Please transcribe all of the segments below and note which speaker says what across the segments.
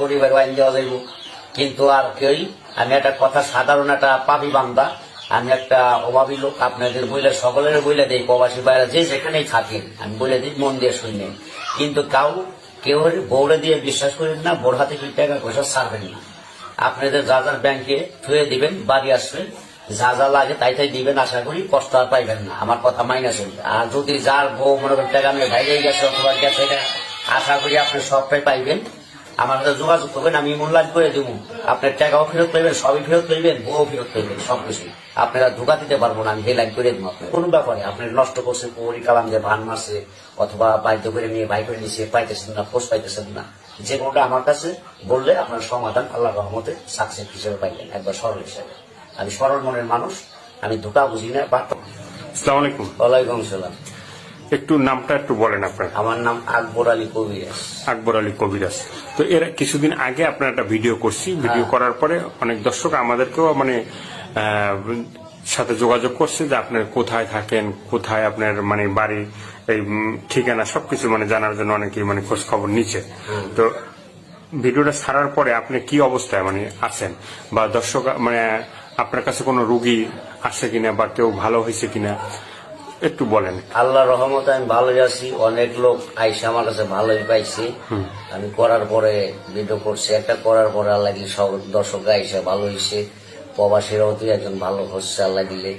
Speaker 1: পরিবার আইন দেওয়া যাইব। কিন্তু আর কেউই, আমি একটা কথা সাধারণ একটা পাপি বান্দা, আমি একটা অভাবী লোক, আপনাদের বইলে, সকলের বইলে দিই, প্রবাসী বাইরে যে যেখানেই থাকেন, আমি বলে দিই, মন দিয়ে শুনলেন কিন্তু কাউ, কেউ বৌড়ে দিয়ে বিশ্বাস করেন না, বোর হাতে কি টাকা পয়সা ছাড়বেন না। আপনাদের যা যার ব্যাংকে থুয়ে দিবেন, বাড়ি আসবেন, যা যা লাগে তাই তাই দিবেন, আশা করি কষ্ট আর পাইবেন না। আমার কথা মাইনাস হইবে আর যদি যার বউ মনে করেন, টাকা আমি বাইরে গেছে অথবা গেছে আশা করি আপনি সবটাই পাইবেন। আমার সাথে যোগাযোগ করবেন আমি মূল্যায়ন করে দেবো। আপনার টাকাও ফেরত পাইবেন সবই ফেরত পাইবেন বউ ফেরত পাইবেন সবকিছু আপনারা ধোকা দিতে পারব না আমি হেলাইন করে দেবো আপনার কোন ব্যাপারে আপনি নষ্ট করছেন পরি কালাম যে ভান মারছে অথবা বাধ্য করে নিয়ে বাই করে নিয়েছে পাইতেছেন না পোস্ট পাইতেছেন না। যে কোনোটা আমার কাছে বললে আপনার সমাধান আল্লাহ রহমতে সাকসেস হিসেবে পাইবেন একবার সরল হিসেবে। আমি সরল মনের মানুষ আমি ধোকা বুঝি না বা
Speaker 2: আসসালামু আলাইকুম।
Speaker 1: ওয়ালাইকুম সালাম।
Speaker 2: একটু নামটা একটু বলেন আপনার।
Speaker 1: আমার নাম আকবর আলী কবিরাজ।
Speaker 2: আকবর আলী কবিরাজ। তো এর কিছুদিন আগে আপনার একটা ভিডিও করছি। ভিডিও
Speaker 1: হ্যাঁ।
Speaker 2: করার পরে অনেক দর্শক আমাদেরকেও মানে সাথে যোগাযোগ করছে যে আপনার কোথায় থাকেন কোথায় আপনার মানে বাড়ি এই ঠিকানা সবকিছু মানে জানার জন্য অনেকেই মানে খোঁজ খবর নিচ্ছে। তো ভিডিওটা ছাড়ার পরে আপনি কি অবস্থায় মানে আছেন? বা দর্শক মানে আপনার কাছে কোনো রুগী আসছে কিনা বা কেউ ভালো হয়েছে কিনা? একটু বলেন।
Speaker 1: আল্লাহ রহমত আমি ভালোই আছি অনেক লোক আইসে আমার কাছে ভালোই পাইছি। আমি করার পরে ভিডিও করছি একটা করার পরে আল্লাহ দিলে সব দর্শক আইসে ভালো হয়েছে প্রবাসীরাও তুই একজন ভালো হচ্ছে আল্লাহ দিলে।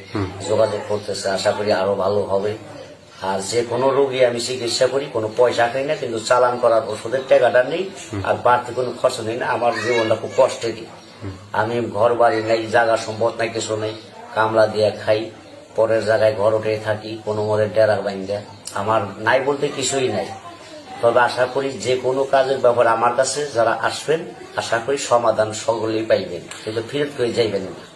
Speaker 1: যোগাযোগ করতেছে আশা করি আরও ভালো হবে। আর যে কোনো রোগী আমি চিকিৎসা করি কোনো পয়সা খাই না কিন্তু চালান করার ওষুধের টাকাটা নেই। আর বাড়তি কোনো খরচ নেই না আমার জীবনটা খুব কষ্টেরই আমি ঘর বাড়ি নাই জায়গা সম্পদ নাই কিছু নেই কামলা দিয়ে খাই। পরের জায়গায় ঘর উঠে থাকি, কোনো মদের ডেরার বাইন্দা। আমার নাই বলতে কিছুই নাই। তবে আশা করি যে কোনো কাজের ব্যাপারে আমার কাছে যারা আসবেন, আশা করি সমাধান সকলেই পাইবেন। কিন্তু ফিরত করে যাইবেন না।